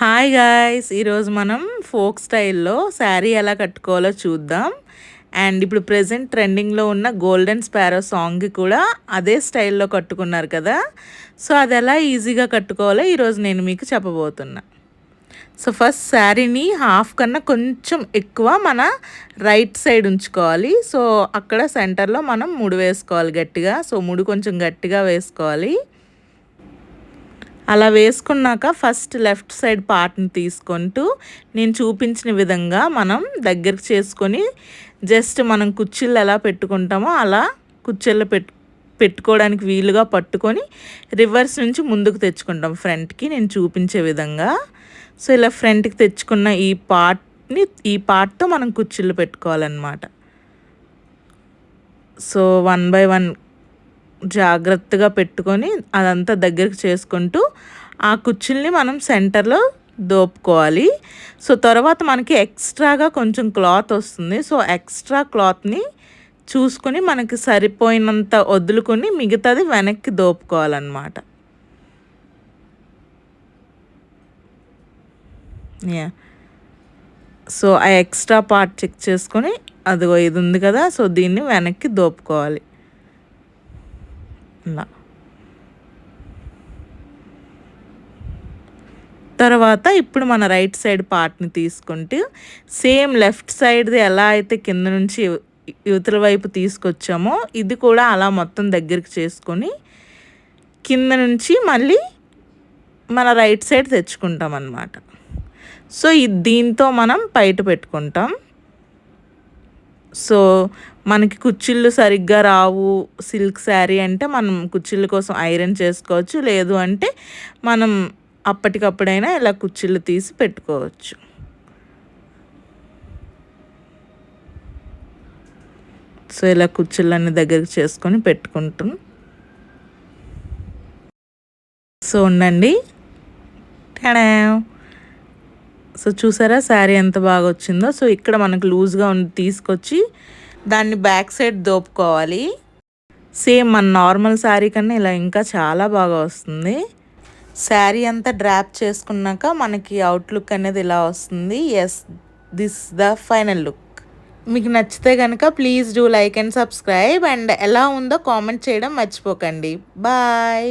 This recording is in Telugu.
హాయ్ గాయ్స్ ఈరోజు మనం ఫోక్ స్టైల్లో శారీ ఎలా కట్టుకోవాలో చూద్దాం. అండ్ ఇప్పుడు ప్రజెంట్ ట్రెండింగ్లో ఉన్న గోల్డెన్ స్పారో సాంగ్కి కూడా అదే స్టైల్లో కట్టుకున్నారు కదా. సో అది ఎలా ఈజీగా కట్టుకోవాలో ఈరోజు నేను మీకు చెప్పబోతున్నా. సో ఫస్ట్ శారీని హాఫ్ కన్నా కొంచెం ఎక్కువ మన రైట్ సైడ్ ఉంచుకోవాలి. సో అక్కడ సెంటర్లో మనం ముడి వేసుకోవాలి గట్టిగా. సో ముడి కొంచెం గట్టిగా వేసుకోవాలి. అలా వేసుకున్నాక ఫస్ట్ లెఫ్ట్ సైడ్ పార్ట్ని తీసుకుంటూ నేను చూపించిన విధంగా మనం దగ్గరకు చేసుకొని జస్ట్ మనం కుర్చీలు ఎలా పెట్టుకుంటామో అలా కుర్చీల్లో పెట్టు పెట్టుకోవడానికి వీలుగా పట్టుకొని రివర్స్ నుంచి ముందుకు తెచ్చుకుంటాం. ఫ్రంట్కి నేను చూపించే విధంగా. సో ఇలా ఫ్రంట్కి తెచ్చుకున్న ఈ పార్ట్ని ఈ పార్ట్తో మనం కుర్చీలు పెట్టుకోవాలన్నమాట. సో వన్ బై వన్ జాగ్రత్తగా పెట్టుకొని అదంతా దగ్గరికి చేసుకుంటూ ఆ కుచ్చుల్ని మనం సెంటర్లో దోపుకోవాలి. సో తర్వాత మనకి ఎక్స్ట్రాగా కొంచెం క్లాత్ వస్తుంది. సో ఎక్స్ట్రా క్లాత్ని చూసుకొని మనకి సరిపోయినంత వదులుకొని మిగతాది వెనక్కి దోపుకోవాలన్నమాట. యా. సో ఆ ఎక్స్ట్రా పార్ట్ చెక్ చేసుకొని అదిగో ఇది ఉంది కదా సో దీన్ని వెనక్కి దోపుకోవాలి. తర్వాత ఇప్పుడు మన రైట్ సైడ్ పార్ట్ని తీసుకుంటూ సేమ్ లెఫ్ట్ సైడ్ది ఎలా అయితే కింద నుంచి యువతల వైపు తీసుకొచ్చామో ఇది కూడా అలా మొత్తం దగ్గరికి చేసుకొని కింద నుంచి మళ్ళీ మన రైట్ సైడ్ తెచ్చుకుంటాం అన్నమాట సో దీంతో మనం బయట పెట్టుకుంటాం. సో మనకి కుచ్చిళ్ళు సరిగ్గా రావు. సిల్క్ శారీ అంటే మనం కుచ్చిళ్ళ కోసం ఐరన్ చేసుకోవచ్చు. లేదు అంటే మనం అప్పటికప్పుడైనా ఇలా కుచ్చిళ్ళు తీసి పెట్టుకోవచ్చు. సో ఇలా కుచ్చిళ్ళన్ని దగ్గరికి చేసుకొని పెట్టుకుంటాం. సో ఉండండి. టడా! సో చూసారా శారీ ఎంత బాగా వచ్చిందో సో ఇక్కడ మనకు లూజ్గా ఉండి తీసుకొచ్చి దాన్ని బ్యాక్ సైడ్ దోపుకోవాలి. సేమ్ మన నార్మల్ శారీ కన్నా ఇలా ఇంకా చాలా బాగా వస్తుంది. శారీ అంతా డ్రాప్ చేసుకున్నాక మనకి అవుట్లుక్ అనేది ఇలా వస్తుంది. Yes this the final look మీకు నచ్చితే కనుక please do like and subscribe and ఎలా ఉందో కామెంట్ చేయడం మర్చిపోకండి. బాయ్.